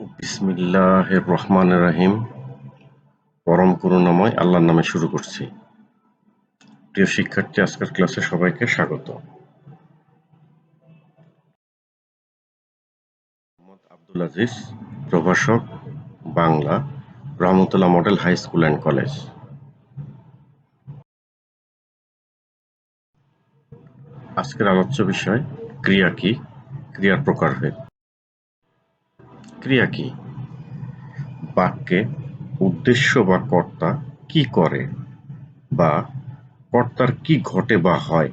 বিসমিল্লাহির রহমান রাহিম। পরম করুণাময় আল্লাহর নামে শুরু করছি। প্রিয় শিক্ষার্থী, আজকের ক্লাসে সবাইকে স্বাগত। মোহাম্মদ আব্দুল আজিজ, প্রভাষক, Bangla Rahmatullah model high school and college. আজকের আলোচ্য বিষয়, ক্রিয়া কি? ক্রিয়ার প্রকারভেদ। ক্রিয়া কি? বাক্যে উদ্দেশ্য বা কর্তা কি করে বা কর্তার কি ঘটে বা হয়,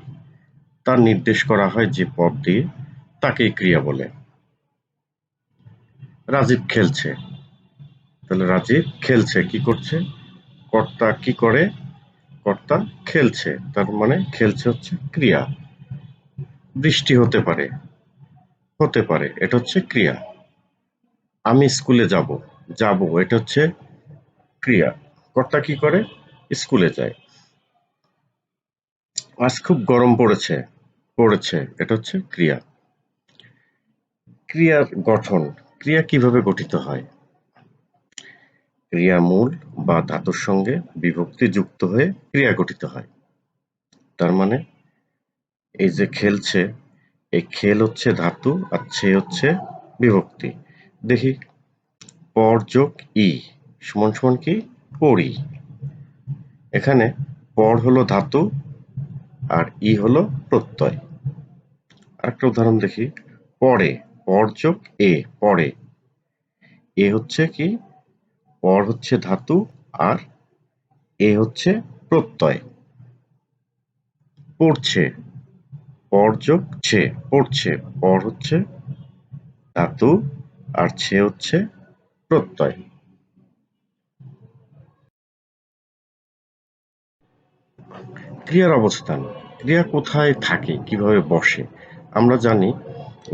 তা নির্দেশ করা হয় যে পদ দিয়ে তাকেই ক্রিয়া বলে। রাজীব খেলছে। তাহলে রাজীব খেলছে, কি করছে? কর্তা কি করে? কর্তা খেলছে, তার মানে খেলছে হচ্ছে ক্রিয়া। বৃষ্টি হতে পারে হতে পারে, এটা হচ্ছে ক্রিয়া। আমি স্কুলে যাব যাব। এটা হচ্ছে ক্রিয়া। কর্তা কি করে? স্কুলে যায়। আজ খুব গরম পড়েছে পড়েছে। এটা হচ্ছে ক্রিয়া। ক্রিয়ার গঠন, ক্রিয়া কীভাবে গঠিত হয়? ক্রিয়া মূল বা ধাতুর সঙ্গে বিভক্তি যুক্ত হয়ে ক্রিয়া গঠিত হয়। তার মানে এই যে খেলছে, এই খেল হচ্ছে ধাতু আর ছে হচ্ছে বিভক্তি। দেখি। পর যোগ ই, সমান সমান কি? পড়ি। এখানে পর হলো ধাতু আর ই হলো প্রত্যয়। আরেকটা উদাহরণ দেখি। পরে পর যোগ এ, পরে। এ হচ্ছে কি? পর হচ্ছে ধাতু আর এ হচ্ছে প্রত্যয়। পড়ছে। পর যোগ ছে, পড়ছে। পর হচ্ছে ধাতু আর ছে হচ্ছে প্রত্যয়। ক্রিয়ার অবস্থান। ক্রিয়া কোথায় থাকে, কীভাবে বসে? আমরা জানি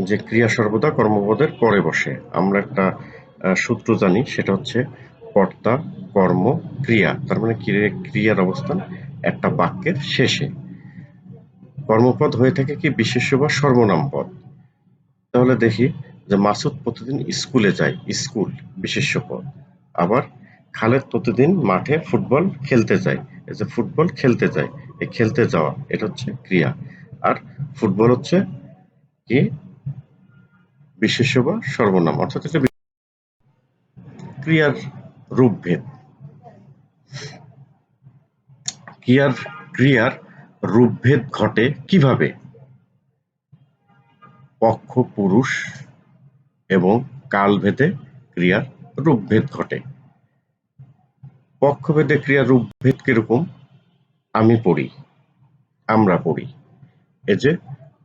যে ক্রিয়া সর্বদা কর্মপদের পরে বসে। আমরা একটা সূত্র জানি, সেটা হচ্ছে কর্তা, কর্ম, ক্রিয়া। তার মানে ক্রিয়ার অবস্থান একটা বাক্যের শেষে। কর্মপদ হয়ে থাকে কি বিশেষ্য বা সর্বনাম পদ তাহলে দেখি যে মাসুদ প্রতিদিন স্কুলে যায়, স্কুল বিশেষ্য পদ আবার খালেদ প্রতিদিন মাঠে ফুটবল খেলতে যায়। এই যে ফুটবল খেলতে যায়, এই খেলতে যাওয়া, এটা হচ্ছে ক্রিয়া। আর ফুটবল হচ্ছে কি? বিশেষ্য বা সর্বনাম, অর্থাৎ এটা ক্রিয়ার রূপভেদ। ক্রিয়ার ক্রিয়ার রূপভেদ ঘটে কীভাবে? পক্ষ, পুরুষ এবং কালভেদে ক্রিয়ার রূপভেদ ঘটে। পক্ষভেদে ক্রিয়ার রূপভেদ কীরকম? আমি পড়ি, আমরা পড়ি। এই যে,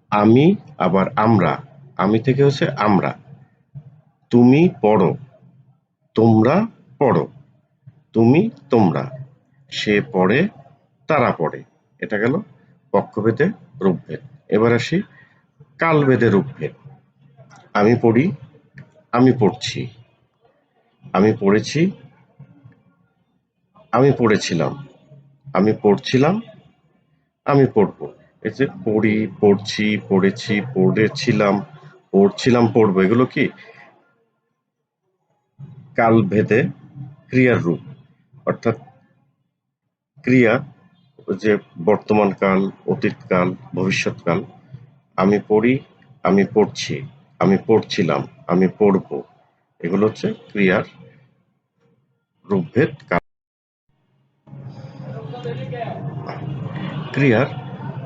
আমি, আবার আমরা, আমি থেকে হচ্ছে আমরা। তুমি পড়ো, তোমরা পড়ো, তুমি তোমরা। সে পড়ে, তারা পড়ে। এটা গেল পক্ষভেদে রূপভেদ। এবার আসি কালভেদে রূপভেদ। আমি পড়ি আমি পড়ছি। আমি পড়েছি। আমি পড়েছিলাম। আমি পড়ছিলাম। আমি পড়ব। এই যে পড়ি, পড়ছি, পড়েছি, পড়েছিলাম, পড়ছিলাম, পড়ব, এগুলো কি? কাল ভেদে ক্রিয়ার রূপ। অর্থাৎ ক্রিয়া, যে বর্তমান কাল অতীতকাল ভবিষ্যৎকাল আমি পড়ি, আমি পড়ছি, আমি পড়ছিলাম। আমি পড়ব। এগুলো হচ্ছে ক্রিয়ার রূপভেদ ক্রিয়ার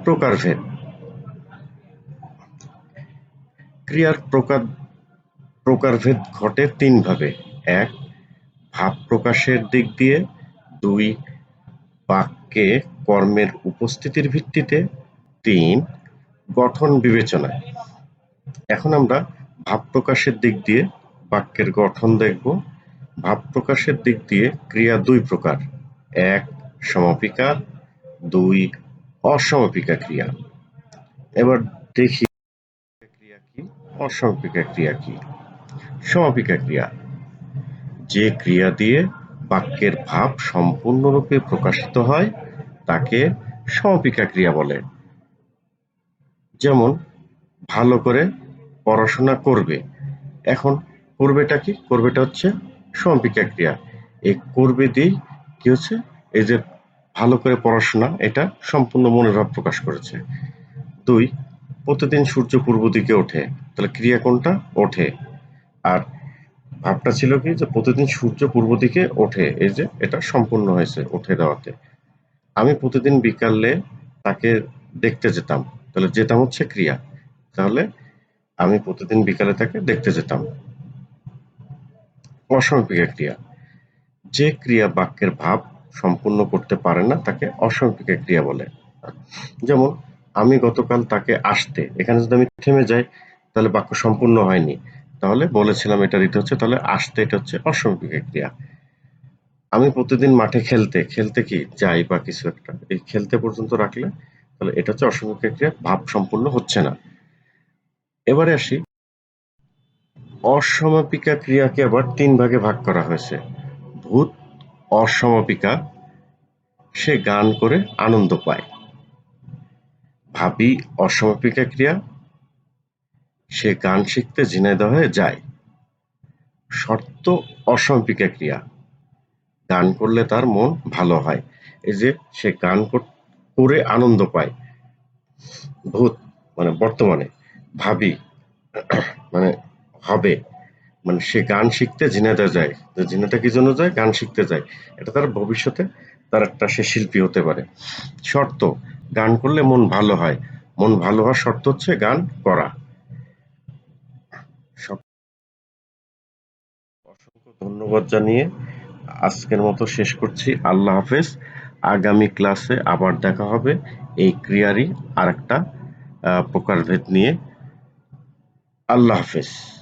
প্রকারভেদ। ক্রিয়ার প্রকার, প্রকারভেদ ঘটে তিন ভাবে। এক, ভাব প্রকাশের দিক দিয়ে। দুই, বাক্যে কর্মের উপস্থিতির ভিত্তিতে। তিন, গঠন বিবেচনায়। এখন আমরা ভাব প্রকাশের দিক দিয়ে বাক্যের গঠন দেখব। ভাব প্রকাশের দিক দিয়ে ক্রিয়া দুই প্রকার। এক সমাপিকা দুই, অসমাপিকা ক্রিয়া। এবার দেখি ক্রিয়া কি, অসমাপিকা ক্রিয়া কি। সমাপিকা ক্রিয়া। যে ক্রিয়া দিয়ে বাক্যের ভাব সম্পূর্ণরূপে প্রকাশিত হয়, তাকে সমাপিকা ক্রিয়া বলে। যেমন, ভালো করে পড়াশোনা করবে। এখন করবেটা কি? করবেটা হচ্ছে সমাপিকা ক্রিয়া। এই করবে দিয়েই কি হচ্ছে? এই যে ভালো করে পড়াশোনা, এটা সম্পূর্ণ মনের ভাব প্রকাশ করেছে। দুই, প্রতিদিন সূর্য পূর্ব দিকে ওঠে। তাহলে ক্রিয়া কোনটা? ওঠে। আর ভাবটা ছিল কি? যে প্রতিদিন সূর্য পূর্ব দিকে ওঠে। এই যে এটা সম্পূর্ণ হয়েছে উঠে দেওয়াতে। আমি প্রতিদিন বিকালে তাকে দেখতে যেতাম। তাহলে যেতাম হচ্ছে ক্রিয়া। তাহলে আমি প্রতিদিন বিকালে তাকে দেখতে যেতাম। অসমাপিকা ক্রিয়া। যে ক্রিয়া বাক্যের ভাব সম্পূর্ণ করতে পারে না, তাকে অসমাপিকা ক্রিয়া বলে। যেমন, আমি গতকাল তাকে আসতে, এখানে যদি আমি থেমে যাই, তাহলে বাক্য সম্পূর্ণ হয়নি। তাহলে বলেছিলাম এটা দিতে হচ্ছে, তাহলে আসতে এটা হচ্ছে অসমাপিকা ক্রিয়া। আমি প্রতিদিন মাঠে খেলতে খেলতে কি? যাই বা কিছু একটা। এই খেলতে পর্যন্ত রাখলে তাহলে এটা হচ্ছে অসমাপিকা ক্রিয়া, ভাব সম্পূর্ণ হচ্ছে না। এবারে আসি। অসমাপিকা ক্রিয়াকে আবার তিন ভাগে ভাগ করা হয়েছে। ভূত, অসমাপিকা, সে গান করে আনন্দ পায়। ভাবি, অসমাপিকা ক্রিয়া, সে গান শিখতে ঝিনাইদহে যায়। শর্ত, অসমাপিকা ক্রিয়া। গান করলে তার মন ভালো হয়। এই যে, সে গান করে আনন্দ পায়। ভূত মানে বর্তমানে। ভাবি মানে হবে মানে সে গান শিখতে ঝিনাইদহ যায়। ঝিনাইদহ কি জন্য যায়? গান শিখতে যায়। এটা তার ভবিষ্যতে তার একটা সে শিল্পী হতে পারে। শর্ত, গান করলে মন ভালো হয়। মন ভালো হওয়ার শর্ত হচ্ছে গান করা। অসংখ্য ধন্যবাদ জানিয়ে আজকের মতো শেষ করছি। আল্লাহ হাফেজ। আগামী ক্লাসে আবার দেখা হবে এই ক্রিয়ারই আর একটা প্রকারভেদ নিয়ে। আল্লাহ হাফেজ।